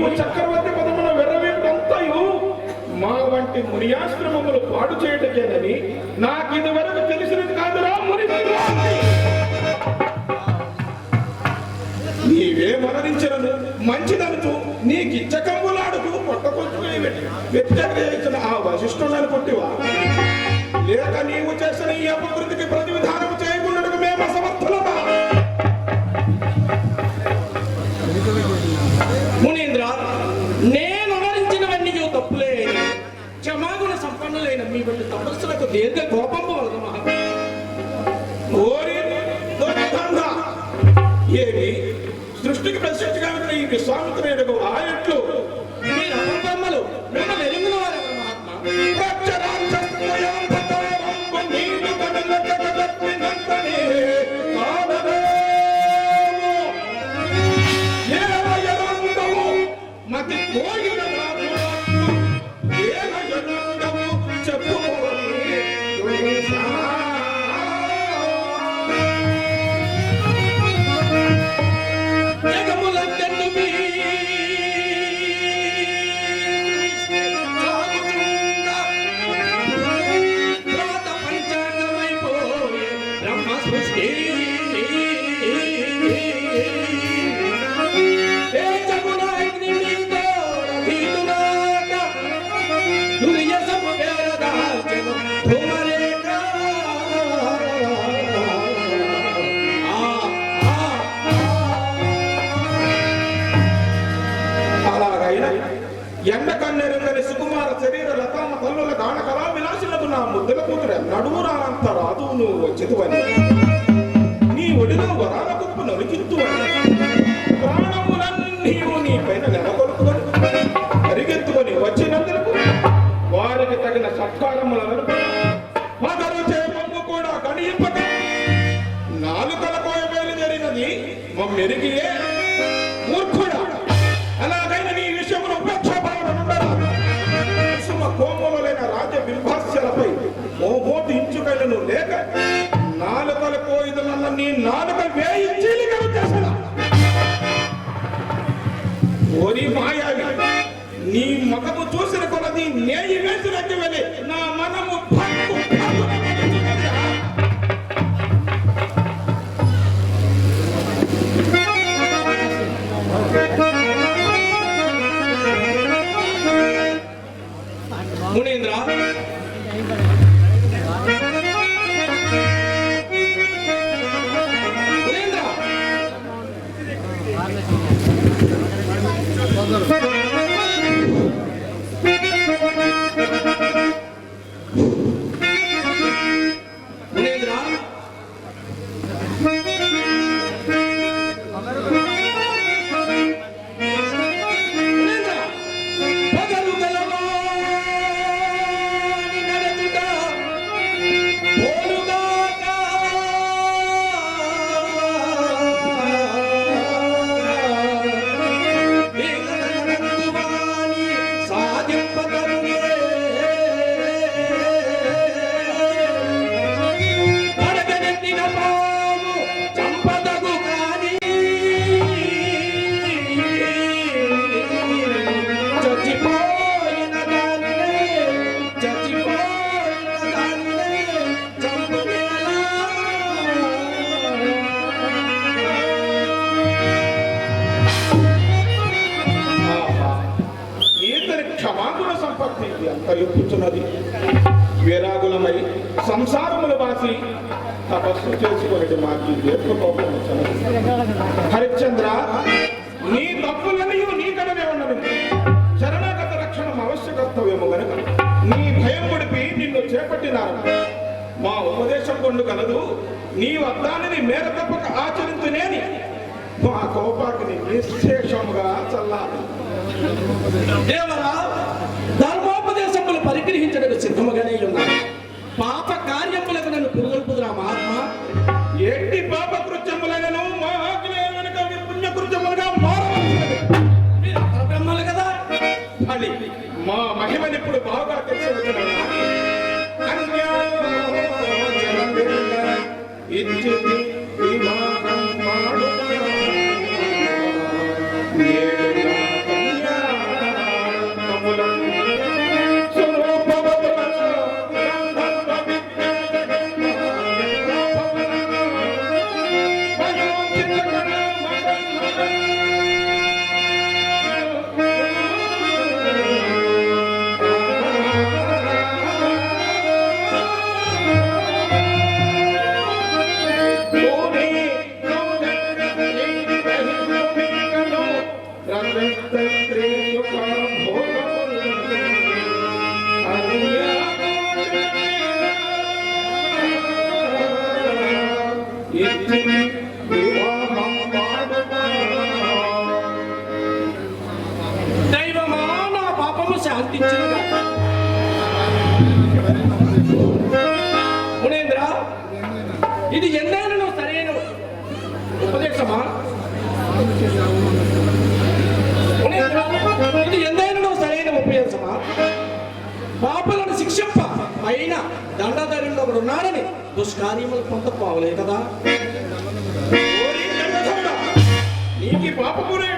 నీవు చక్రవర్తి పదమున వెర్రవేటంతయు మా వంటి మునియాశ్రమములు పాడు చేయటకేనని నాకు ఇదివరకు తెలిసినది కాదురా ముని నీవే మరణించను మంచిదనుతూ నీకు ఇచ్చకంబులాడుకు పొట్టకొచ్చుకై వ్యతిరేకించిన ఆ వశిష్ఠులను కొట్టివా లేక నీవు చేసిన ఈ అపకృతికి నీకే కోపం పోదమ్మా ఓరి ఏమి? సృష్టికి ప్రసిద్ధిగా ఉన్న ఈ విశ్వామిత్రుడు ఆయన రాదు నువ్వు వచ్చేదివని. నీ ఒడిలో వరాల గొప్ప నరికిద్దువని ప్రాణములన్నీ నీ పైన నెలకొల్పుకొని పరిగెత్తుకొని వచ్చినందుకు వారికి తగిన సత్కారములను మొదలు చేయము కూడా కనియింపక నాలుకల కోయవేలు జరిగినది మెరిగియే నాలుకలు కోయిదలన్న నీ నాలుక వేయి చీలికలు చేసిన ఓరి మాయావి నీ మగము చూసిన కొలది నేయి వేసినట్టు వెళ్ళి నా మనము చేపట్టినారు మా ఉపదేశం కొండు కలదు నీ వద్దానిని మేర తప్పక ఆచరించునేని. మా కోపాగ్ని నిశ్శేషముగా చల్లాలి. దేవరా ధర్మోపదేశములు పరిగ్రహించడానికి సిద్ధముగానే ఉన్నాను పాప కార్యములకు నన్ను పురుగొల్పుదురా మహాత్మా. ఎట్టి పాప కృత్యములను మా ఆజ్ఞ వెనుక పుణ్య కృత్యములుగా మారవలసినది. మీరు బ్రహ్మలు కదా? అని మా మహిమనిప్పుడు బాగా It took me Santa శిక్షప్ప పైన అయినా ఒకడు ఉన్నాడని దుష్కార్యములు పొందపోవలే కదా. నీకు జగదొండ, నీకి పాపపురే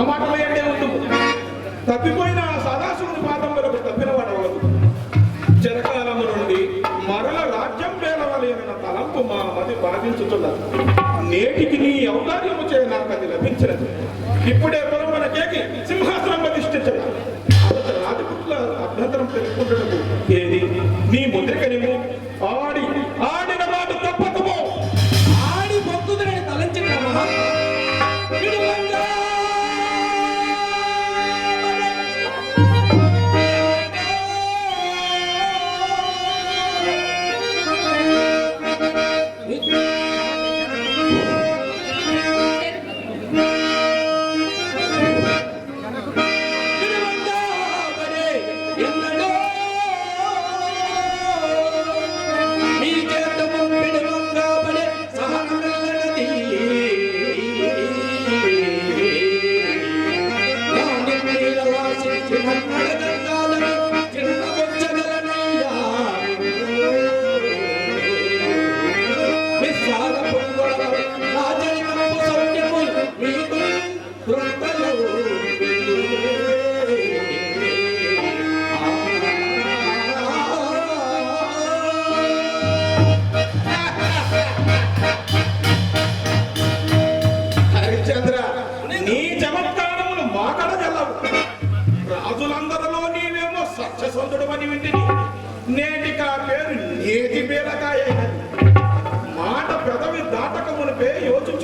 టమాటాలు వేయండి ముందు. తప్పిపోయిన సదాశివుని పాదం వరకు తప్పిన వాడవదు జనకాలము నుండి మరల రాజ్యం పేలవలేనన్న తలంపు మా మది బాధించుతున్నారు నేటికి నీ ఔదార్యము చే నాకు అది లభించినది. ఇప్పుడే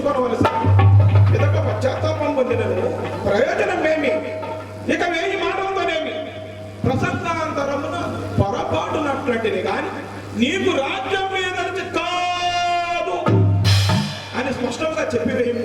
తెలుసుకోవలసిన ఇదొక పశ్చాత్తాపం పొందినది ప్రయోజనమేమి? ఇక వేయి మాటలతోనేమి ప్రసంగాంతరమున పొరపాటునటువంటిది కానీ నీకు రాజ్యం మీద కాదు అని స్పష్టంగా చెప్పివేయము